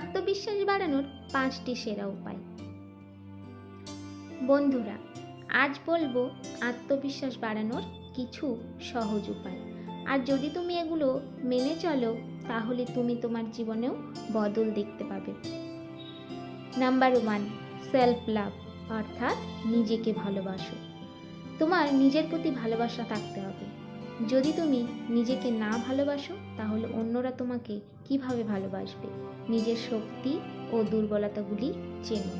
আত্মবিশ্বাস বাড়ানোর পাঁচটি সেরা উপায়। বন্ধুরা, আজ বলব আত্মবিশ্বাস বাড়ানোর কিছু সহজ উপায়। আর যদি তুমি এগুলো মেনে চলো, তাহলে তুমি তোমার জীবনেও বদল দেখতে পাবে। নাম্বার ওয়ান সেলফ লাভ অর্থাৎ নিজেকে ভালোবাসো। তোমার নিজের প্রতি ভালোবাসা থাকতে হবে। যদি তুমি নিজেকে না ভালোবাসো, তাহলে অন্যরা তোমাকে কীভাবে ভালোবাসবে? নিজের শক্তি ও দুর্বলতাগুলি চেনো।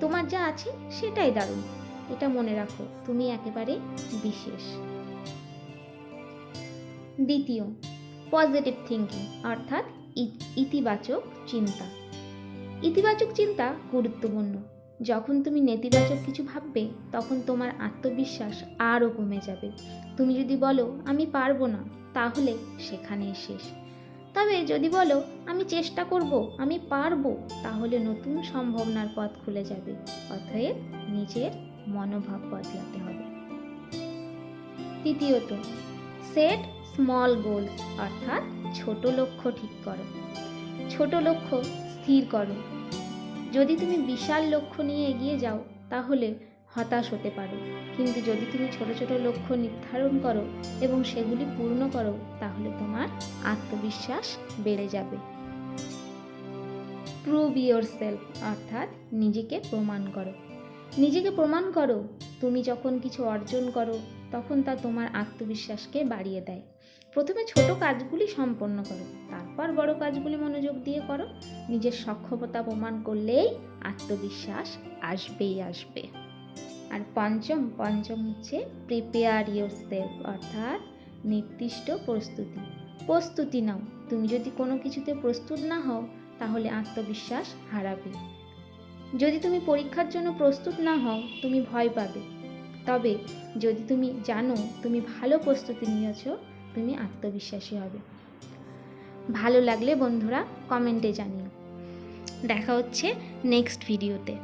তোমার যা আছে সেটাই দারুণ। এটা মনে রাখো, তুমি একেবারে বিশেষ। দ্বিতীয় পজিটিভ থিঙ্কিং অর্থাৎ ইতিবাচক চিন্তা। ইতিবাচক চিন্তা গুরুত্বপূর্ণ। যখন তুমি নেতিবাচক কিছু ভাববে, তখন তোমার আত্মবিশ্বাস আরও কমে যাবে। তুমি যদি বলো, আমি পারব না, তাহলে সেখানেই শেষ। তবে যদি বলো, আমি চেষ্টা করব, আমি পারব, তাহলে নতুন সম্ভাবনার পথ খুলে যাবে। অতএব নিজের মনোভাব বদলাতে হবে। তৃতীয়ত সেট স্মল গোল অর্থাৎ ছোট লক্ষ্য ঠিক করো। ছোট লক্ষ্য স্থির করো। যদি তুমি বিশাল লক্ষ্য নিয়ে এগিয়ে যাও, তাহলে হতাশ হতে পারো। কিন্তু যদি তুমি ছোট ছোট লক্ষ্য নির্ধারণ করো এবং সেগুলি পূর্ণ করো, তাহলে তোমার আত্মবিশ্বাস বেড়ে যাবে। প্রুভ ইয়োর সেলফ অর্থাৎ নিজেকে প্রমাণ করো। নিজেকে প্রমাণ করো। তুমি যখন কিছু অর্জন করো, তখন তা তোমার আত্মবিশ্বাসকে বাড়িয়ে দেয়। প্রথমে ছোট কাজগুলি সম্পন্ন করো, তারপর বড় কাজগুলি মনোযোগ দিয়ে করো। নিজের সক্ষমতা প্রমাণ করলেই আত্মবিশ্বাস আসবেই আসবে। আর পঞ্চম পঞ্চম হচ্ছে প্রিপেয়ার ইয়োর সেলফ অর্থাৎ নির্দিষ্ট প্রস্তুতি। প্রস্তুতি নাও, তুমি যদি কোনো কিছুতে প্রস্তুত না হও, তাহলে আত্মবিশ্বাস হারাবে। যদি তুমি পরীক্ষার জন্য প্রস্তুত না হও, তুমি ভয় পাবে। তবে যদি তুমি জানো তুমি ভালো প্রস্তুতি নিয়েছো তুমি আত্মবিশ্বাসী হবে। ভালো লাগলে বন্ধুরা কমেন্টে জানিও। দেখা হচ্ছে নেক্সট ভিডিওতে